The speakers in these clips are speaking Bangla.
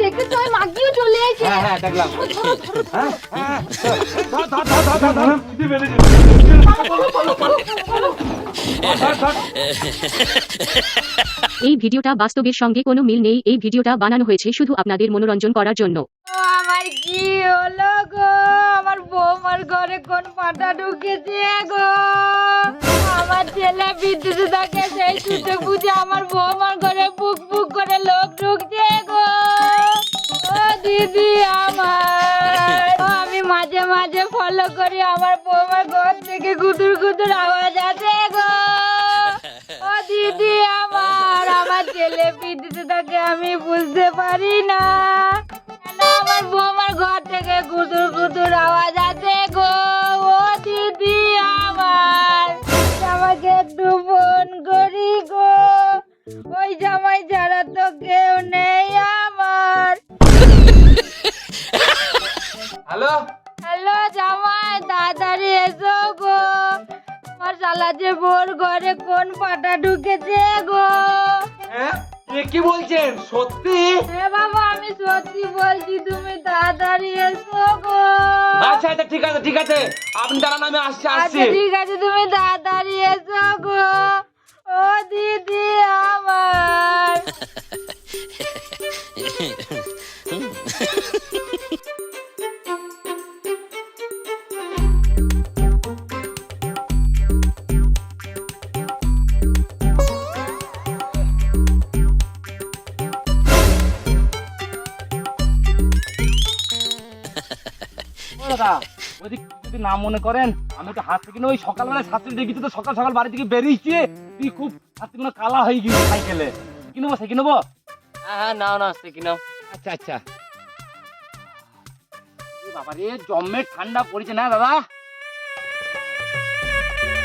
ওই মাগিও চলে এসে হ্যাঁ হ্যাঁ দেখলাম। হ্যাঁ হ্যাঁ ধর এই ভিডিওটা বাস্তবের সঙ্গে কোনো মিল নেই। এই ভিডিওটা বানানো হয়েছে শুধু আপনাদের মনোরঞ্জন করার জন্য। আমার কি হলো গো? আমার বৌমার ঘরে কোন পাটা ঢুকেছে গো? আমার ছেলে বিদ্যুৎ থাকে সেই সুযোগ বুঝে আমার বৌমার ঘরে বুক ছেলে বিদ্যুৎ থাকে আমি বুঝতে পারি না। আমার বৌমার ঘর থেকে গুদুর গুদুর আওয়াজ আছে গো? ও দিদি আমার আমাকে একটু ফোন করি গো। ওই জামাই ছাড়া তো কেউ নেই আমার। হ্যালো? হ্যালো জামাই তাড়াতাড়ি এসো গো। আমার যে বোর ঘরে কোন পাটা ঢুকেছে গো? হ্যাঁ? এ কি বলছেন? সত্যি? হে বাবা আমি সত্যি বলছি তুমি তাড়াতাড়ি এসো গো। আচ্ছা আচ্ছা ঠিক আছে ঠিক আছে। আপনি দাঁড়ান আমি আসছি আসছি। আচ্ছা ঠিক আছে তুমি যদি না মনে করেন আমি তো হাত থেকে ওই সকালবেলা শাস্ত্রী দেখেছি তো সকাল সকাল বাড়ি থেকে বেরিয়েছি। তুই খুব হাত থেকে কালা হয়ে গিয়েছি সাইকেলে। কি নেব নেব? হ্যাঁ হ্যাঁ নাও নাও সে আচ্ছা আচ্ছা। এ বাবা রে জম্মে ঠান্ডা পড়েছে না দাদা?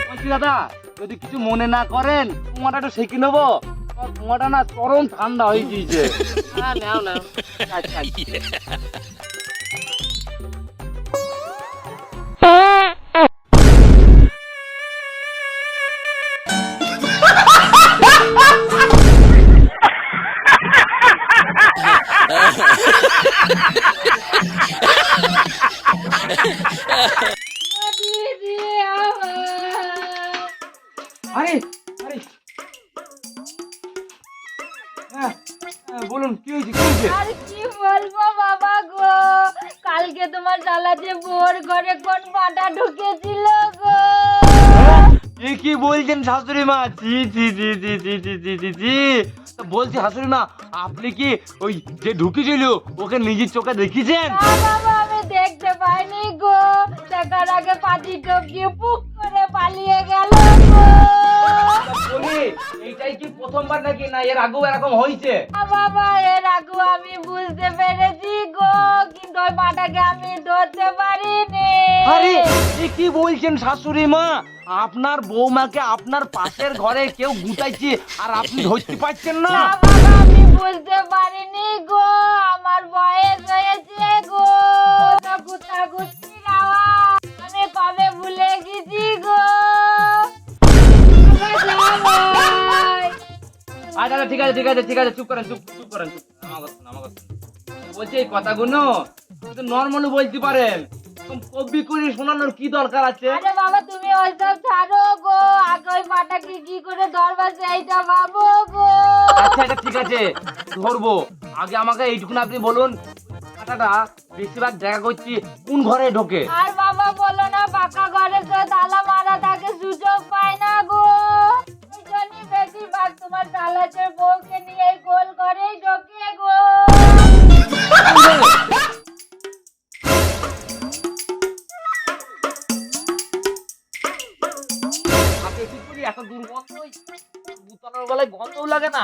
বলছি দাদা যদি কিছু মনে না করেন তোমাটা একটু সেঁকে নেব। তোমাটা না চরম ঠান্ডা হয়ে গিয়েছে। হ্যাঁ নাও নাও। আচ্ছা। বলব বাবা গো কালকে তোমার যে বোর ঘরে কোন পাটা ঢুকেছিল গো? এ কি বলছেন শাশুড়ি মা? জি জি জি জি জি জি জি জি জি বলছি শাশুড়ি মা আপনি কি ওই যে ঢুকেছিল ওকে নিজের চোখে দেখেছেন? বাবা আমি দেখতে পাইনি গো। দেখার আগে পাটি টপকিয়ে পুক করে পালিয়ে গেল গো। এইটাই কি প্রথমবার নাকি? না এর আগেও এরকম হয়েছে? বাবা এর আগে আমি বুঝতে পেরেছি গো কিন্তু ওই পাটাকে আমি ধরতে পারিনি। আরে এ কি বলছেন শাশুড়ি মা? আপনার বৌমাকে আপনার পাশের ঘরে কেউ গুটাইছে আর আপনি ধরতে পারছেন না? বাবা আমি বুঝতে পারিনি গো আমার বয়স হয়েছে গো। তো কুত্তা আচ্ছা আচ্ছা, ঠিক আছে ঠিক আছে ঠিক আছে চুপ করেন চুপ চুপ করেন চুপ। আমার কথা আমার কথা বলছি এই কথাগুলো নর্মালি বলতে পারেন। কবি করে শোনানোর কি দরকার আছে? আরে বাবা তুমি ওইসব ছাড়ো গো। আগে ওই কি করে ধরবা সেইটা ভাবো গো। আচ্ছা আচ্ছা ঠিক আছে ধরবো। আগে আমাকে এইটুকুন আপনি বলুন কাটাটা বেশিরভাগ দেখা করছি কোন ঘরে ঢোকে। আর বাবা বলো না পাকা ঘরে তো তালা মারা থাকে সুযোগ আগে কি করি? এত দুর্গন্ধ বুতানোর গলায় গন্ধও লাগে না।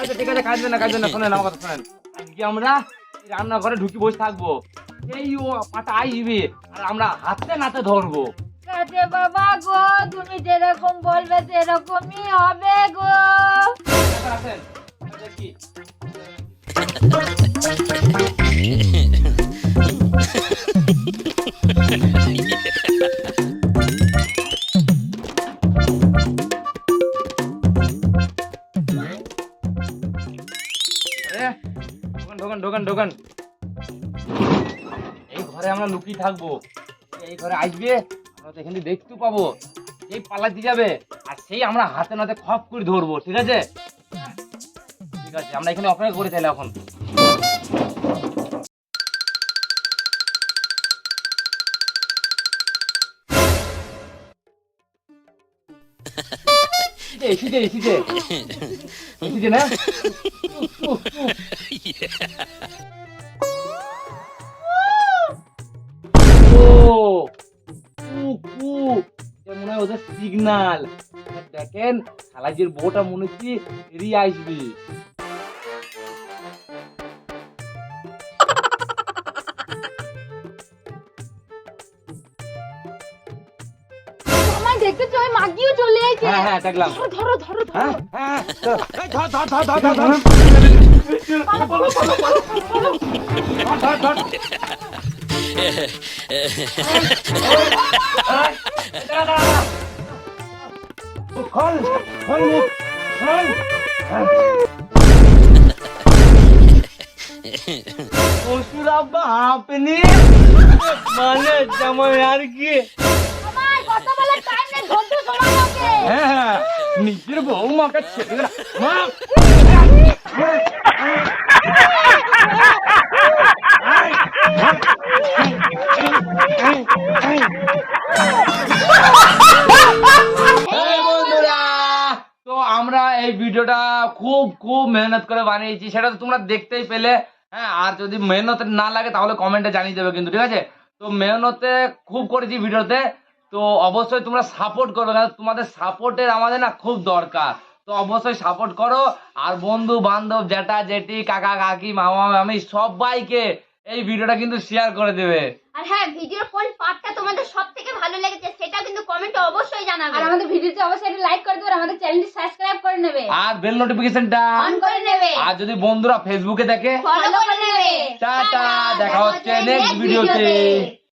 আচ্ছা ঠিক আছে কাঁদবেন না কাঁদবেন না শোনেন আমার কথা শোনেন। আজকে আমরা রান্নাঘরে ঢুকি বসে থাকব। এই ও পাটা আইবে আর আমরা হাতে নাতে ধরবো। কাছে বাবা গো তুমি যেরকম বলবে সেরকমই হবে গো। আসেন দেখি ঢোকান এই ঘরে আমরা লুকিয়ে থাকব। এই ঘরে আসবে, আমরা তো এখানে দেখতে পাবো। সেই পালাতে যাবে, আর সেই আমরা হাতে নাতে খপ করে ধরবো, ঠিক আছে? ঠিক আছে, আমরা এখানে অপেক্ষা করে তাহলে এখন। এসিতে এসিতে এসিতে না? দেখেন বউটা মনে হচ্ছে এড়িয়ে আসবে আমার দেখতেছো মাগিও চলে এসেছে হ্যাঁ হ্যাঁ দেখলাম ধরো ধরো ধরো হ্যাঁ হ্যাঁ ধর ধর ধর ধর ধর ধর ধর ধর খোল খোল মুখ খোল শ্বশুর আব্বা আপনি? মানে যেমন আর কি। আমার কথা বলার টাইম নেই ধরতে সময় লাগে হ্যাঁ হ্যাঁ নিজের বউ মাকে ছেড়ে মা! ভিডিওটা খুব খুব মেহনত করে বানিয়েছি, সেটা তো তোমরা দেখতেই পেলে। হ্যাঁ আর যদি মেহনত না লাগে, তাহলে কমেন্টে জানিয়ে দেবে কিন্তু, ঠিক আছে? তো মেহনতে খুব করেছি ভিডিওতে। তো অবশ্যই তোমরা সাপোর্ট করবে, কারণ তোমাদের সাপোর্টের আমাদের না খুব দরকার। তো অবশ্যই সাপোর্ট করো, আর বন্ধু বান্ধব জেঠা, জেঠি, কাকা, কাকি, মামা, মামি, সবাইকে এই ভিডিওটা কিন্তু শেয়ার করে দেবে। আর হ্যাঁ ভিডিওর কোন পার্টটা তোমাদের সব থেকে ভালো লেগেছে সেটা কিন্তু কমেন্টে অবশ্যই জানাবে। আর আমাদের ভিডিওতে অবশ্যই একটা লাইক করে দেবে আর আমাদের চ্যানেলটি সাবস্ক্রাইব করে নেবে। আর বেল নোটিফিকেশনটা অন করে নেবে। আর যদি বন্ধুরা ফেসবুকে দেখে ফলো করে নেবে। টাটা দেখা হচ্ছে নেক্সট ভিডিওতে